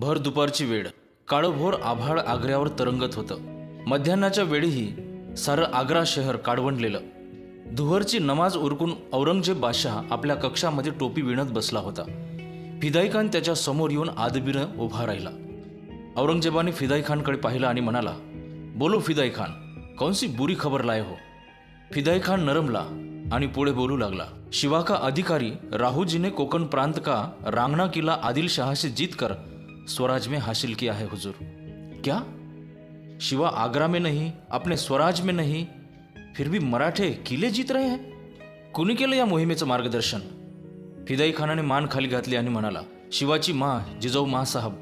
भर दुपारची वेळ. काळभोर आभाळ आग्र्यावर तरंगत होतं. मध्यान्हाच्या वेळीही सारं आग्रा शहर काळवंडलेलं दुहरची नमाज उरकून औरंगजेब बादशाह आपल्या कक्षामध्ये टोपी विणत बसला होता. फिदाई खान त्याच्यासमोर येऊन आदबीनं उभा राहिला. औरंगजेबाने फिदाई खानकडे पाहिलं आणि म्हणाला बोलो फिदाई खान कौनसी बुरी खबर लाय हो? फिदाई खान नरमला आणि पुढे बोलू लागला शिवा का अधिकारी राहुजीने कोकण प्रांत का रांगणा किल्ला आदिलशहाशी जीत कर स्वराज में हासिल किया है हुजूर। क्या? शिवा आगरा में नहीं अपने स्वराज में नहीं फिर भी मराठे किले जीत रहे हैं? कुणी केलं या मोहिमेचं मार्गदर्शन? फिदाई खानाने मान खाली घातली आणि म्हणाला शिवाची मा जिजाऊ मासाहब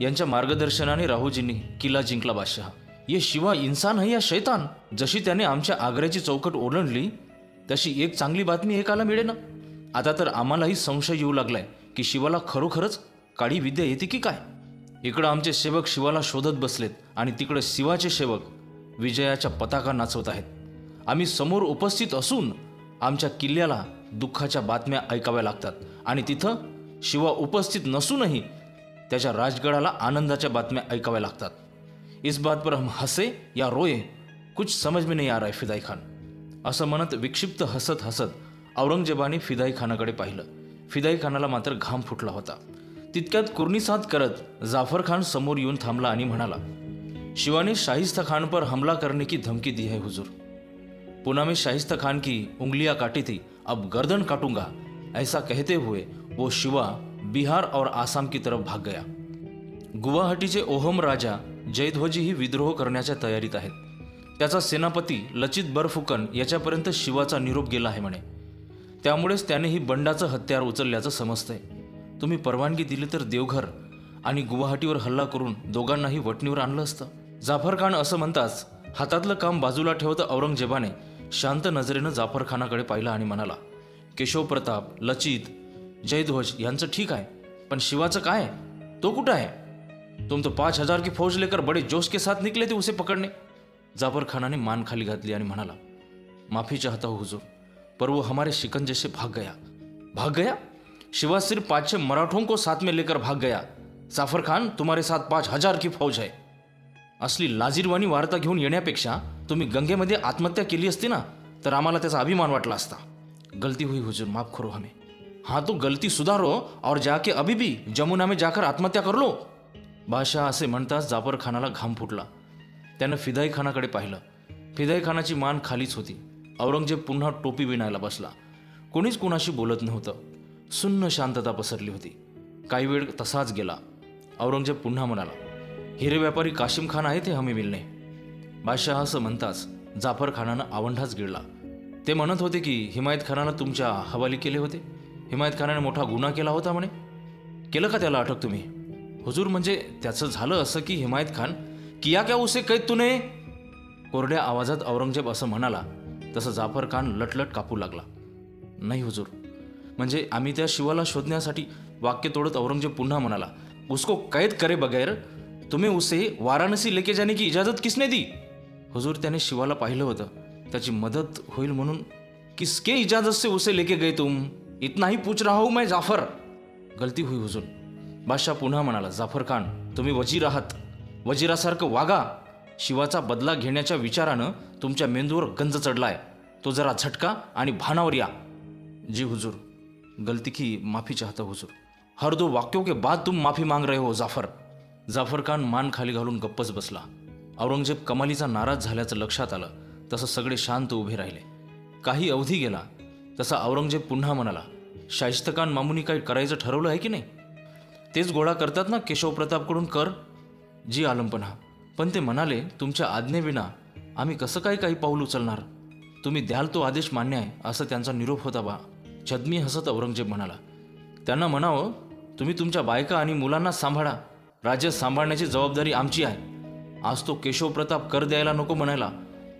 यांच्या मार्गदर्शनाने राहुजींनी किल्ला जिंकला बादशहा. ये शिवा इन्सान है या शैतान? जशी त्याने आमच्या आग्र्याची चौकट ओलांडली तशी एक चांगली बातमी एकाला मिळेना. आता तर आम्हालाही संशय येऊ लागलाय की शिवाला खरोखरच काळी विद्या येते की काय? इकडं आमचे सेवक शिवाला शोधत बसलेत आणि तिकडे शिवाचे सेवक विजयाच्या पताका नाचवत आहेत. आम्ही समोर उपस्थित असून आमच्या किल्ल्याला दुःखाच्या बातम्या ऐकाव्या लागतात आणि तिथं शिवा उपस्थित नसूनही त्याच्या राजगडाला आनंदाच्या बातम्या ऐकाव्या लागतात. इस बात पर हम हसे या रोये कुछ समझ में नाही आ रहा है फिदाई खान. असं म्हणत विक्षिप्त हसत हसत औरंगजेबाने फिदाई खानाकडे पाहिलं. फिदाई खानाला मात्र घाम फुटला होता. तितक्यात कुर्निसात करत जाफर खान समोर येऊन थांबला आणि म्हणाला शिवाने शाहिस्ता खान पर हमला करने की धमकी दी है हुजूर. पुना में शाहिस्ता खान की उंगलियां काटी थी अब गर्दन काटूंगा ऐसा कहते हुए वो शिवा बिहार और आसाम की तरफ भाग गया. गुवाहाटीचे ओहम राजा जयध्वजीही विद्रोह करण्याच्या तयारीत आहेत. त्याचा सेनापती लचित बरफुकन याच्यापर्यंत शिवाचा निरोप गेला आहे म्हणे. त्यामुळेच त्याने ही बंडाचं हत्यार उचलल्याचं समजतंय. तुम्ही परवानगी दिली तर देवघर आणि गुवाहाटीवर हल्ला करून दोघांनाही वटणीवर आणलं असतं. जाफर खान असं म्हणताच हातातलं काम बाजूला ठेवत औरंगजेबाने शांत नजरेनं जाफर खानाकडे पाहिलं आणि म्हणाला केशव प्रताप लचित जयध्वज यांचं ठीक आहे पण शिवाचं काय? तो कुठं आहे? तुम तो पाच हजार की फौज लेकर बड़े जोश के साथ निकले ते उसे पकडणे जाफर खानाने मान खाली घातली आणि म्हणाला माफी चाहता हुजूर पर वो हमारे शिकंजे से भाग गया. भाग गया? शिवा सिर्फ पाँच छह मराठों को साथ में लेकर भाग गया। जाफर खान तुम्हारे साथ पाच हजार की फौज है। असली लाजीरवाणी वार्ता घेऊन येण्यापेक्षा तुम्ही गंगेमध्ये आत्महत्या केली असती ना तर आम्हाला त्याचा अभिमान वाटला असता। गलती हुई हुजूर माफ करो हमें। हाँ तो गलती सुधारो और जाके अभी भी जमुना में जाकर आत्महत्या कर लो। बादशाह असे म्हणताच जाफर खानाला घाम फुटला। त्यानं फिदाई खानाकडे पाहिलं। फिदाई खानाची मान खालीच होती। औरंगजेब पुन्हा टोपी विणायला बसला। कोणीच कुणाशी बोलत नव्हतं। सुन्न शांतता पसरली होती. काही वेळ तसाच गेला. औरंगजेब पुन्हा म्हणाला हिरे व्यापारी काशिम खान आहे ते हमी मिलने. बादशाह असं म्हणताच जाफर खानानं आवंढाच गिळला. ते म्हणत होते की हिमायत खानानं तुमच्या हवाली केले होते? हिमायत खानाने मोठा गुन्हा केला होता म्हणे? केलं का त्याला अटक तुम्ही? हुजूर म्हणजे त्याचं झालं असं की हिमायत खान किया क्या उसे कैद तुने? कोरड्या आवाजात औरंगजेब असं म्हणाला तसं जाफर खान लटलट कापू लागला. नाही हुजूर म्हणजे आम्ही त्या शिवाला शोधण्यासाठी वाक्य तोडत औरंगजेब पुन्हा म्हणाला उसको कैद करे बगैर तुम्ही उसे वाराणसी लेके जाने की इजाजत किसने दी? हुजूर त्याने शिवाला पाहिलं होतं. त्याची मदत होईल म्हणून किसके इजाजत से उसे लेके गए तुम? इतना ही पूछ रहा हूं मैं जाफर. गलती हुई हुजूर. बादशाह पुन्हा म्हणाला जाफर खान तुम्ही वजीर आहात. वजीरासारखं वागा. शिवाचा बदला घेण्याच्या विचारानं तुमच्या मेंदूवर गंज चढलाय. तो जरा झटका आणि भानावर या. जी हुजूर गलती की माफी चाहता हुजूर हर दो वाक्यों के बाद तुम माफी मांग रहे हो जाफर. जाफर खान मान खाली घालून गप्पच बसला. औरंगजेब कमालीचा नाराज झाल्याचं लक्षात आलं. तसं सगळे शांत उभे राहिले. काही अवधी गेला. तसा औरंगजेब पुन्हा म्हणाला शाहिस्तखान मामुनी काही करायचं ठरवलं आहे की नाही? तेच गोळा करतात ना केशव प्रतापकडून कर. जी आलमपणा पण ते म्हणाले तुमच्या आज्ञेविना आम्ही कसं काय काही पाऊल उचलणार? तुम्ही द्याल तो आदेश मान्य आहे असं त्यांचा निरोप होता बा. छद्मी हसत औरंगजेब म्हणाला त्यांना म्हणावं तुम्ही तुमच्या बायका आणि मुलांना सांभाळा. राज्य सांभाळण्याची जबाबदारी आमची आहे. आज तो केशव प्रताप कर द्यायला नको म्हणायला.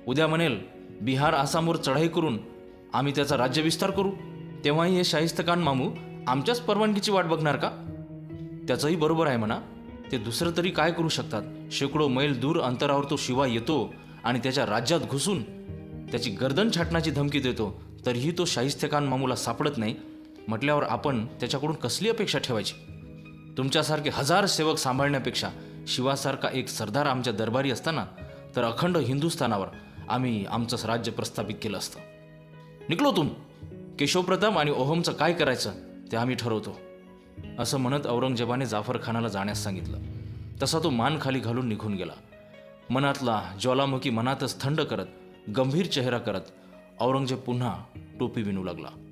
उद्या म्हणेल बिहार आसामवर चढाई करून आम्ही त्याचा राज्य विस्तार करू. तेव्हाही हे शाहिस्तखान मामू आमच्याच परवानगीची वाट बघणार का? त्याचंही बरोबर आहे म्हणा. ते दुसरं तरी काय करू शकतात? शेकडो मैल दूर अंतरावर तो शिवा येतो आणि त्याच्या राज्यात घुसून त्याची गर्दन छाटण्याची धमकी देतो. तरीही तो शाहिस्तेखान मामूला सापडत नाही म्हटल्यावर आपण त्याच्याकडून कसली अपेक्षा ठेवायची? तुमच्यासारखे हजार सेवक सांभाळण्यापेक्षा शिवासारखा एक सरदार आमच्या दरबारी असताना तर अखंड हिंदुस्थानावर आम्ही आमचं राज्य प्रस्थापित केलं असतं. निघलो तुम. केशवप्रताप आणि ओहमचं काय करायचं ते आम्ही ठरवतो. असं म्हणत औरंगजेबाने जाफर खानाला जाण्यास सांगितलं. तसा तो मान खाली घालून निघून गेला. मनातला ज्वालामुखी मनातच थंड करत गंभीर चेहरा करत औरंगजेब पुन्हा टोपी विणू लागला.